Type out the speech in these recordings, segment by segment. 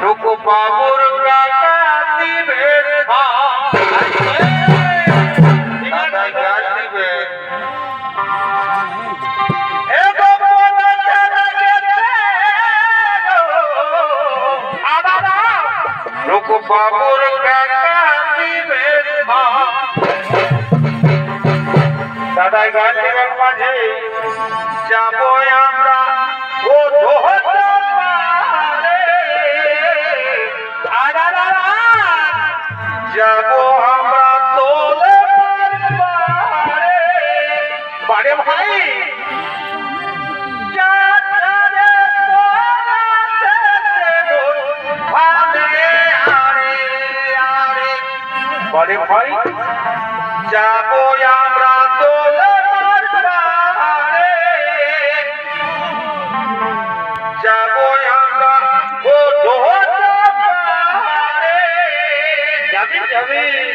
টুকু বাবুর টাকা দিবে দাদাই গাল দিবে। এ বাবা ছেড়ে গেছে টুকু বাবুর টাকা দিবে দাদাই গাল মাঝে যাব আমরা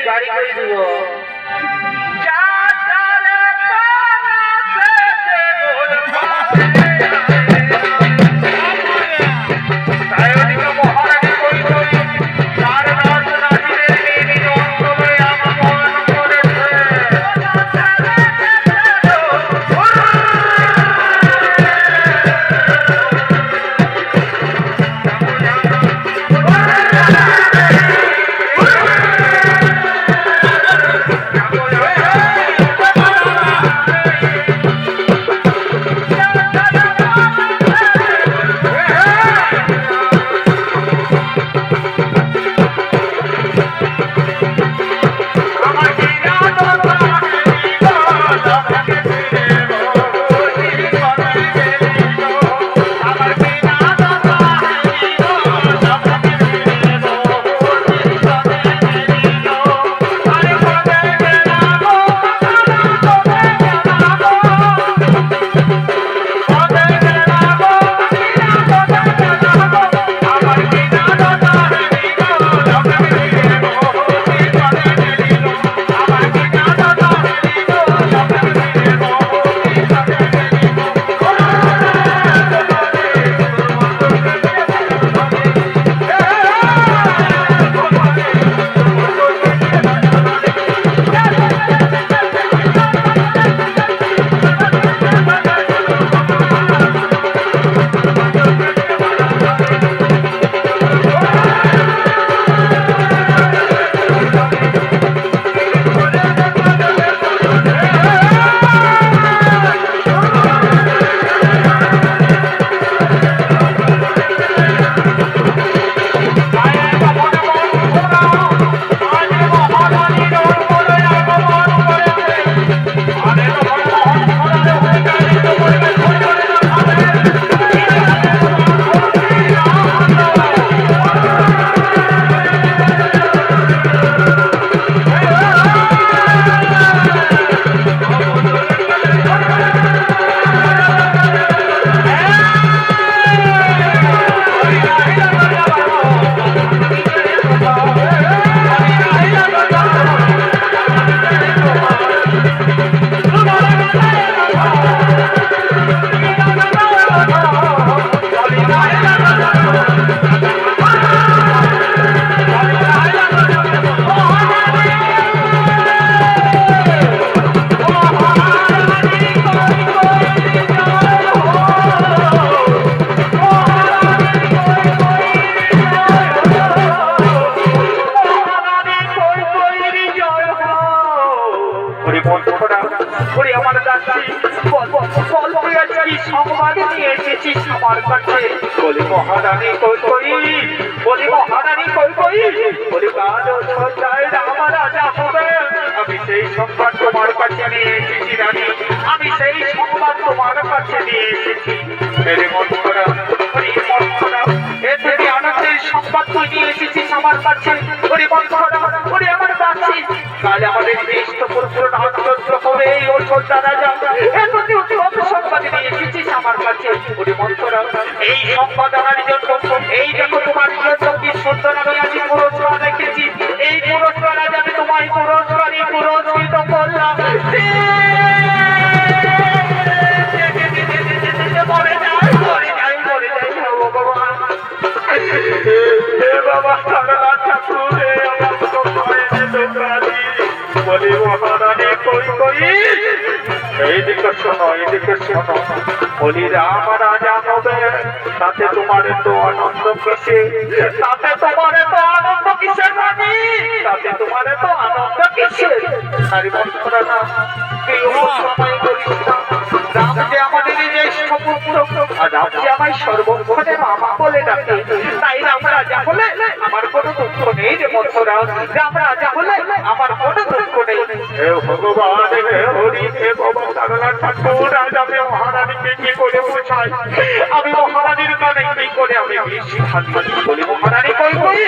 গাড়ি করে দিব। আমার কাছে বলি মহারানী কই কই বলি মহারানী কই কই বলি কাজ রামা রাজা হবে। আমি সেই সংবাদ তোমার কাছে নিয়ে এসেছি রানী। আমি সেই সংবাদ তোমার কাছে নিয়ে এসেছি। মেরে বন্ধুরা ওরে বন্ধুরা এ থেকে আনন্দের সংবাদ তুই নিয়ে এসেছিস আমার কাছে। ওরে বন্ধুরা ওরে আমার দাসী। কাল আমাদের দেশ তো পুরো নাচন্দ্র হবে এই ওষুধ দ্বারা যা। এর প্রতি অতি সংবাদ নিয়ে এসেছিস আমার কাছে ওরে মন্ত্ররা এই সম্পদ আমার জন্য, এই দেখো তোমার ফিলোসফি সুন্দর আমি আজ পুরস্কার রেখেছি এই পুরস্কার আজ আমি তোমার পুরস্কারই পুরস্কৃত করলাম। মরে যাই মরে বাবা কই কই? এইদিকে শোনো এইদিকে শোনো বলি রাম রাজা হবে তাতে তোমার তো আনন্দ কিসে তাতে তোমার তো আনন্দ রানী তাতে তোমার তো আনন্দ নারী বন্ধুরা না সময় রাম যে আমাদের জ্যেষ্ঠ পুত্র আর রাম যে আমায় সর্বক্ষণে মামা বলে ডাকে তাই রাম রাজা হলে নেই রে বন্ধুরা হলে আমার কোনো দুঃখ নেই হে ভগবান, হে হরি, হে সারলা ঠাকুর মহারানীকে কি করে আমি মহারানীর কানে কি করে আমি বলি, মহারানী, কই কই?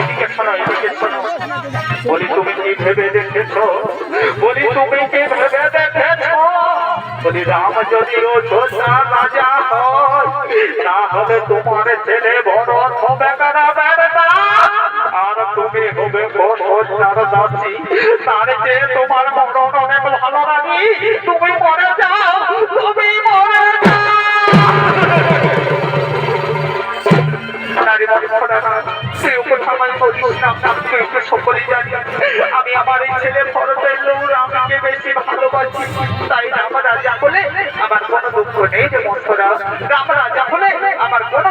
এদিকে শোনো এদিকে শোনো বলি, তুমি কি ভেবে দেখেছ? বলি, তুমি কি ভেবে দেখেছ? বলি, রাম যদি ও রাজা হয়, তাহলে তোমার ছেলে বড় হবে। হবে বসনার দাসী তার যে তোমার মরণ অনেক ভালো লাগে, তুমি মরে যাও, তুমি মরে। আমি আমার এই ছেলে ভরতের লোক রামকে বেশি ভালোবাসি। তাই রাম রাজা বলে, আমার কোনো দুঃখ নেই রে বন্ধুরা রাম রাজা বলে, আমার কোনো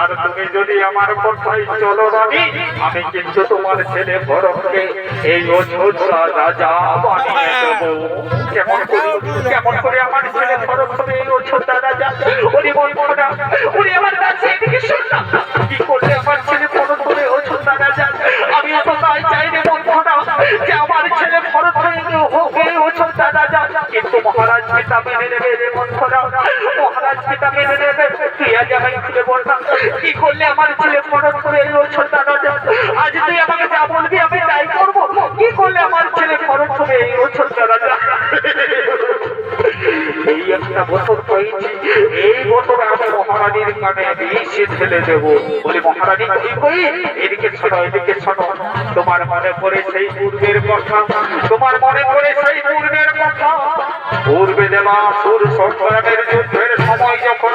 আর তুমি যদি আমার কথাই চলো রানী, আমি কিন্তু তোমার ছেলে ভরতকে এই অযোধ্যা রাজা বানিয়ে দেবো। কেমন করে কেমন করে আমার ছেলে ভরত হবে এই অযোধ্যা রাজা উনি বলব না, উনি আমার কাছে এদিকে শোন না কি করলে আমার ছেলে ভরত হবে অযোধ্যা রাজা আমি তো তাই চাই রে বলব না যে আমার ছেলে হয়ে হবে অযোধ্যা রাজা কিন্তু মহারাজ পিতা মেনে নেবে রে বন্ধুরা মহারাজ পিতা মেনে নেবে তুই আজ আমাকে খুলে বল কি করলে আমার ছেলে মনে করে এলো ছোট দাদা আজ তুই আমাকে যা বলবি আমি তাই করব কি করলে আমার ছেলে ভরত হবে এই ছোট রাজা। এই একটা বছর হয়েছে এই বছর আমি মহারানীর কানে বিষে ঢেলে দেব। বলে, মহারানী কই কই এদিকে শোনো এদিকে ছোট। তোমার মনে পড়ে সেই পূর্বের কথা। তোমার মনে পড়ে সেই পূর্বের কথা। পূর্বে দেবা সুর সংগ্রামের যুদ্ধের সময় যখন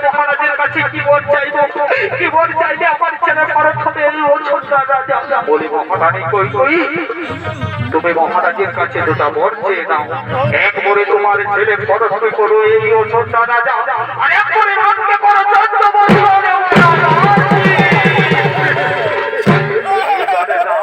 কাছে কি বল চাইব। কি বল চাইলে আমার ছেলে খরচ হবে এই ওষুধ রাজা বলি মহারানী কই কই? তুমি মহারাজের কাছে দুটা বর চেয়ে দাও এক তোমার ছেলে খরচ করো এই ওষুধ রাজা আরে